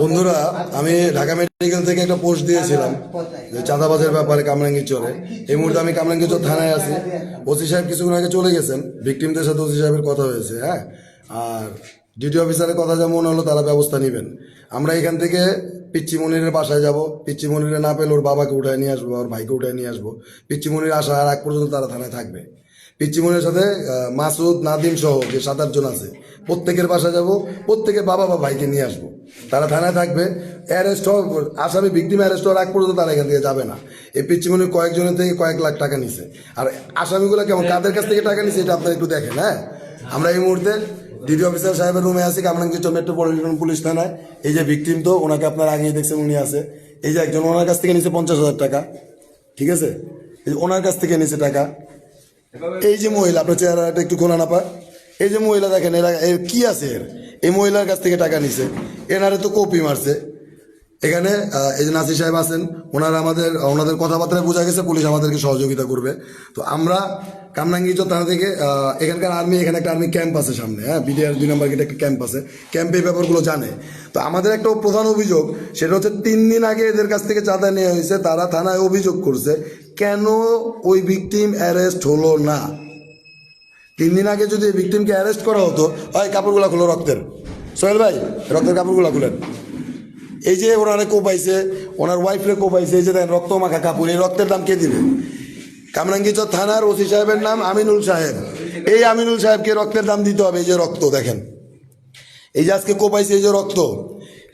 বন্ধুরা, আমি ঢাকা মেডিকেল থেকে একটা পোস্ট দিয়েছিলাম যে চাঁদাবাজের ব্যাপারে কামরাঙ্গি চরে। এই মুহূর্তে আমি কামরাঙ্গি চর থানায় আছি। ওসি সাহেব কিছুক্ষণ আগে চলে গেছেন। ভিকটিমদের সাথে ওসি সাহেবের কথা হয়েছে হ্যাঁ? আর ডিউটি অফিসারের কথা যা মনে হলো তারা ব্যবস্থা নেবেন। আমরা এখান থেকে পিচ্চি মনিরের বাসায় যাব। পিচ্চি মনিরে না পেলে ওর বাবাকে উঠায় নিয়ে আসব ওর ভাইকে উঠায় নিয়ে আসব। পিচ্চি মনির আসার আগ পর্যন্ত তারা থানায় থাকবে। পিচ্চিমনির সাথে মাসুদ নাদিম সহ যে সাত আটজন আছে প্রত্যেকের বাসা যাব প্রত্যেকের বাবা বা ভাইকে নিয়ে আসব। তারা থানায় থাকবে অ্যারেস্ট হওয়ার আসামি ভিক্টিম অ্যারেস্ট হওয়ার আগ পর্যন্ত তারা এখান থেকে যাবে না। এই পিচ্চিমনির কয়েকজনের থেকে কয়েক লাখ টাকা নিছে। আর আসামিগুলো কেমন কাদের কাছ থেকে টাকা নিছে এটা আপনারা একটু দেখেন হ্যাঁ? আমরা এই মুহূর্তে ডিডি অফিসার সাহেবের রুমে আছি কামরাঙ্গীর মেট্রোপলিটন পুলিশ থানায়। এই যে ভিকটিম তো ওনাকে আপনার আগেই দেখছেন উনি আছে। এই যে একজন ওনার কাছ থেকে নিছে পঞ্চাশ হাজার টাকা ঠিক আছে? এই যে ওনার কাছ থেকে নিছে টাকা। এই যে মহিলা, আপনার চেহারাটা একটু খোলা না পায় এই যে মহিলা দেখেন, এরা এর কি আছে এর? এই মহিলার কাছ থেকে টাকা নিছে। এনারে তো কপি মারছে। এখানে এই যে নাসির সাহেব আছেন, ওনারা আমাদের, ওনাদের কথাবার্তায় বোঝা গেছে, পুলিশ আমাদেরকে সহযোগিতা করবে। তো আমরা কামরাঙ্গিচ থানা থেকে এখানকার আর্মি, এখানে একটা আর্মি ক্যাম্প আছে সামনে হ্যাঁ? বিডিআর দুই নম্বর গেটে একটা ক্যাম্প আছে। ক্যাম্পে এই ব্যাপারগুলো জানে। তো আমাদের একটা প্রধান অভিযোগ, সেটা হচ্ছে তিন দিন আগে এদের কাছ থেকে চাঁদা নেওয়া হয়েছে, তারা থানায় অভিযোগ করছে কেন ওই ভিকটিম অ্যারেস্ট হলো না? তিন দিন আগে যদি ওই ভিকটিমকে অ্যারেস্ট করা হতো হয় কাপড়গুলো খুলো রক্তের। সোহেল ভাই, রক্তের কাপড়গুলো খুলেন। এই যে ওনারে কোপাইছে, ওনার ওয়াইফরে কোপাইছে, এই যে দেখেন, রক্ত মাখা কাপড়, এই রক্তের দাম কে দিবে? কামরাঙ্গিচর থানার ওসি সাহেবের নাম আমিনুল সাহেব। এই আমিনুল সাহেবকে রক্তের দাম দিতে হবে, এই যে রক্ত, দেখেন। এই যে আজকে কোপাইছে, এই যে রক্ত।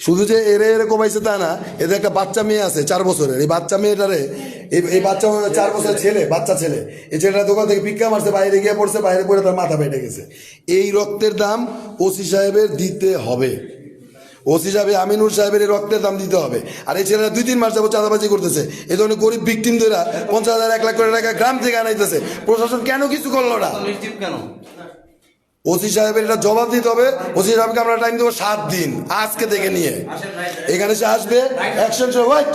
শুধু যে এরে এরে কোপাইছে তা না, এদের একটা বাচ্চা মেয়ে আছে, চার বছরের। এই বাচ্চা মেয়েটারে, এই এই বাচ্চা চার বছরের ছেলে, বাচ্চা ছেলে। এই ছেলেটা দোকান থেকে ভিক্ষা মারছে, বাইরে গিয়ে পড়ছে, বাইরে পড়ে তার মাথা বেটে গেছে। এই রক্তের দাম ওসি সাহেবের দিতে হবে। ওসি সাহেব, আমিনুর সাহেবের এই রক্তের দাম দিতে হবে। আর এই ছেলেরা দুই তিন মাস যাব চাঁদাবাজি করতেছে। এই ধরনের গরিব ভিকটিম ধরা পঞ্চাশ হাজার, এক লাখ করে টাকা গ্রাম থেকে আনাইতেছে। প্রশাসন কেন কিছু করল না? কেন? ওসি সাহেবের এটা জবাব দিতে হবে। ওসি সাহেবকে আমরা টাইম দেবো সাত দিন, আজকে থেকে নিয়ে। এখানে সে আসবে। অ্যাকশন ওয়াইট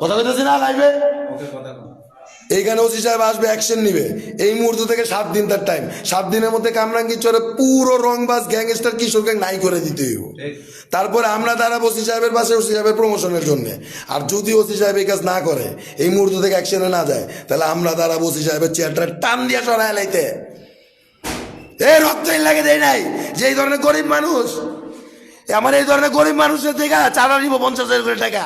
কথা বলতেছি না লাইভে এইখানে ওসি সাহেব আসবে অ্যাকশন নিবে। এই মুহূর্ত থেকে সাত দিন তার টাইম সাত দিনের মধ্যে কামরাঙ্গি চরে পুরো রংবাজ গ্যাংস্টার কিশোর গ্যাং নাই করে দিতে হইব। তারপরে আমরা দাঁড়াবো ওসি সাহেবের পাশে, ওসি সাহেবের প্রমোশনের জন্য। আর যদি ওসি সাহেব এই কাজ না করে, এই মুহূর্ত থেকে অ্যাকশনে না যায়, তাহলে আমরা দাঁড়াবো ওসি সাহেবের চেয়ারটা টান দিয়ে সরায় লাইতে। এই রক্ত এর লাগে দেয় নাই। যে এই ধরনের গরিব মানুষ আমার এই ধরনের গরিব মানুষের থেকে চাঁদা দিব পঞ্চাশ হাজার করে টাকা।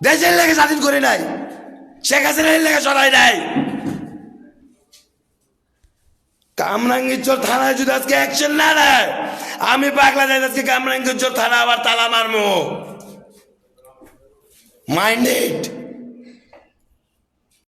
দেশের লেগে স্বাধীন করে নাই। শেখ হাসিনার লেগে সরাই নাই। কামরাঙ্গীরচর থানায় যদি আজকে অ্যাকশন না নেয় আমি পাগলা যাই আজকে কামরাঙ্গীরচর থানা আবার তালা মারবো। মাইন্ডেড